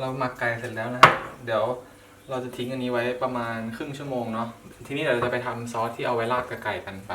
เราหมักไก่เสร็จแล้วนะฮะเดี๋ยวเราจะทิ้งอันนี้ไว้ประมาณครึ่งชั่วโมงเนาะทีนี้เดี๋ยวเราจะไปทำซอสที่เอาไว้ราดกับไก่กันไป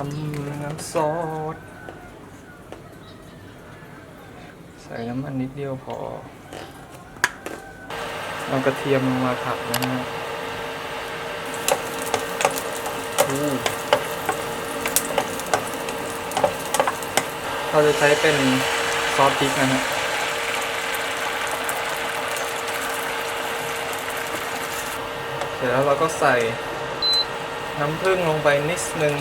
น้ำซอสใส่น้ำมันนิดเดียวพอ เอากระเทียมลงมาผัดนะฮะเราจะใช้เป็นซอสพริกนะฮะเสร็จแล้วเราก็ใส่น้ำผึ้งลงไปนิดนึง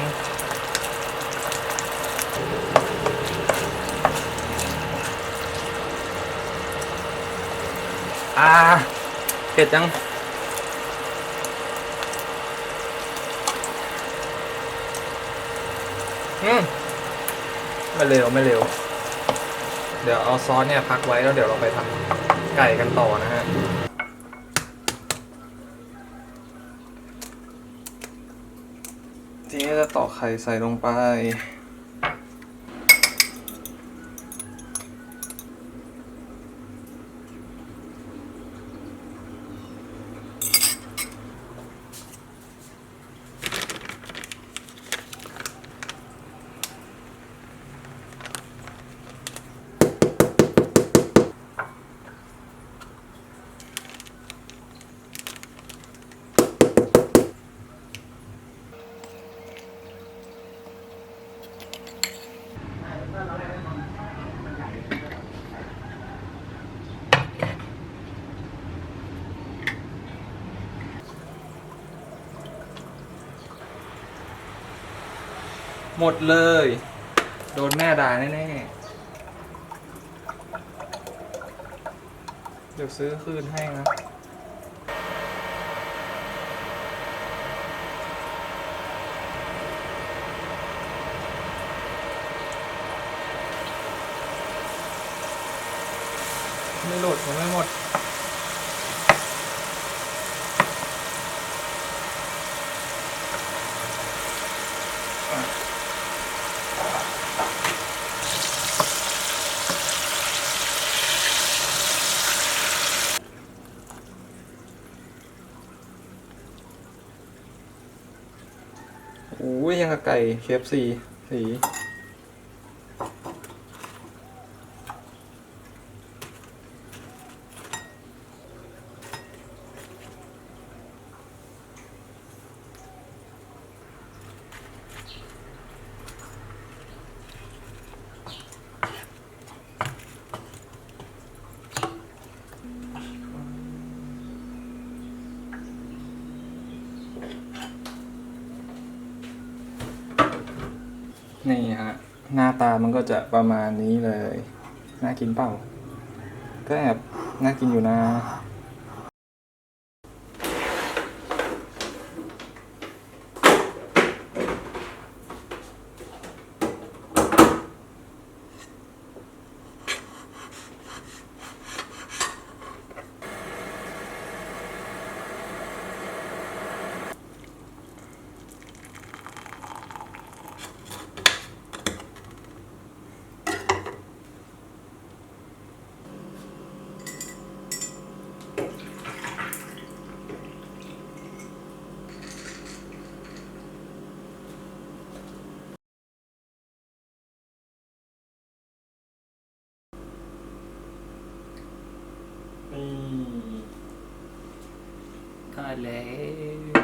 อ่าเผ็ดจังอืมไม่เร็วไม่เร็ว เดี๋ยวเอาซอสเนี่ยพักไว้แล้วเดี๋ยวเราไปทำไก่กันต่อนะฮะทีนี้จะตอกไข่ใส่ลงไป หมดเลย โดนแม่ด่าแน่ๆ เดี๋ยวซื้อคืนให้นะไม่หลุดมันไม่หมด อ้ยยังกับไก่เคฟซีสี นี่ฮะ หน้าตามันก็จะประมาณนี้เลย น่ากินเปล่า ก็แอบน่ากินอยู่นะ แล้ว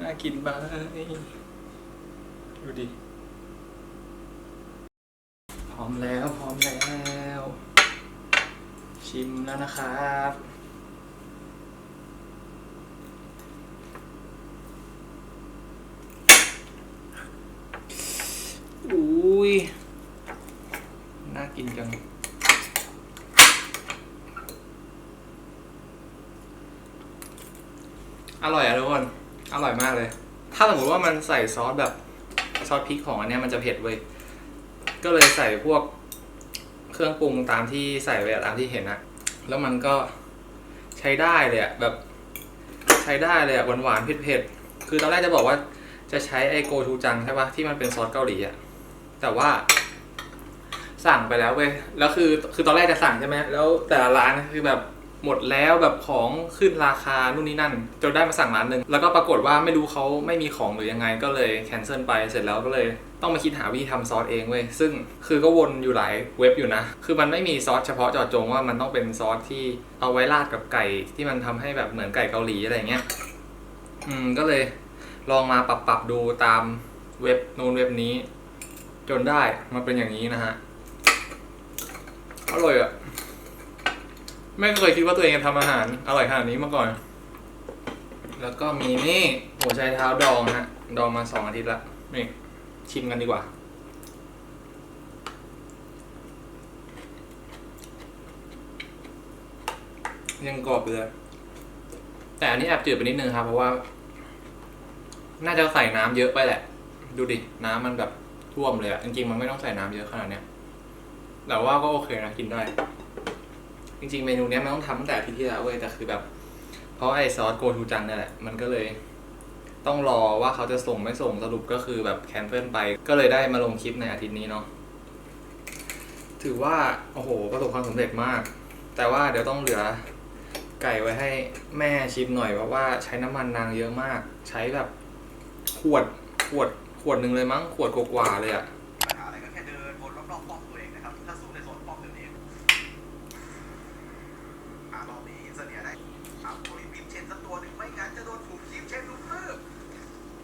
น่ากินไหมดูดิ พร้อมแล้ว พร้อมแล้ว ชิมแล้วนะครับ อุ้ย น่ากินจัง อร่อยอะทุกคน อร่อยมากเลย ถ้าสมมติว่ามันใส่ซอสแบบซอสพริกของอันเนี้ยมันจะเผ็ดเว้ย ก็เลยใส่พวกเครื่องปรุงตามที่ใส่ไว้อะตามที่เห็นอะแล้วมันก็ใช้ได้เลยอะแบบใช้ได้เลยอะหวานหวานๆเผ็ดๆ คือตอนแรกจะบอกว่าจะใช้ไอโกชูจังใช่ปะที่มันเป็นซอสเกาหลีอะแต่ว่าสั่งไปแล้วเว้ย แล้วคือ คือตอนแรกจะสั่งใช่ไหม แล้วแต่ละร้านคือแบบ หมดแล้วแบบของขึ้นราคานู่นนี่นั่นจนได้มาสั่งร้านหนึ่งแล้วก็ปรากฏว่าไม่รู้เขาไม่มีของหรือยังไงก็เลยแคนเซิลไปเสร็จแล้วก็เลยต้องมาคิดหาวิธีทำซอสเองเว้ยซึ่งคือก็วนอยู่หลายเว็บอยู่นะ คือมันไม่มีซอสเฉพาะเจาะจงว่ามันต้องเป็นซอสที่เอาไว้ราดกับไก่ที่มันทำให้แบบเหมือนไก่เกาหลีอะไรเงี้ยอืมก็เลยลองมาปรับปรับดูตามเว็บนู้นเว็บนี้ จนได้มาเป็นอย่างนี้นะฮะอร่อยอะ ไม่เคยคิดว่าตัวเองจะทำอาหารอร่อยขนาดนี้มาก่อน แล้วก็มีนี่หัวไชเท้าดองฮะ ดองมาสองอาทิตย์ละ นี่ ชิมกันดีกว่า ยังกรอบอยู่เลยแต่อันนี้แอบจืดไปนิดนึงครับ เพราะว่า น่าจะใส่น้ำเยอะไปแหละ ดูดิ น้ำมันแบบท่วมเลยอะจริงๆมันไม่ต้องใส่น้ำเยอะขนาดเนี้ยแต่ว่าก็โอเคนะกินได้ จริงๆ เมนูเนี้ยมันต้องทำตั้งแต่อาทิตย์ที่แล้วเว้ยแต่คือแบบ เพราะไอ้ซอสโกทูจังเนี่ยแหละมันก็เลย ต้องรอว่าเขาจะส่งไม่ส่งสรุปก็คือแบบแคนเซิลไป ก็เลยได้มาลงคลิปในอาทิตย์นี้เนาะถือว่าโอ้โหประสบความสำเร็จมาก แต่ว่าเดี๋ยวต้องเหลือไก่ไว้ให้แม่ชิมหน่อยเพราะว่าใช้น้ำมันนางเยอะมาก ใช้แบบขวดขวดขวดหนึ่งเลยมั้งขวดกว่าๆเลยอะ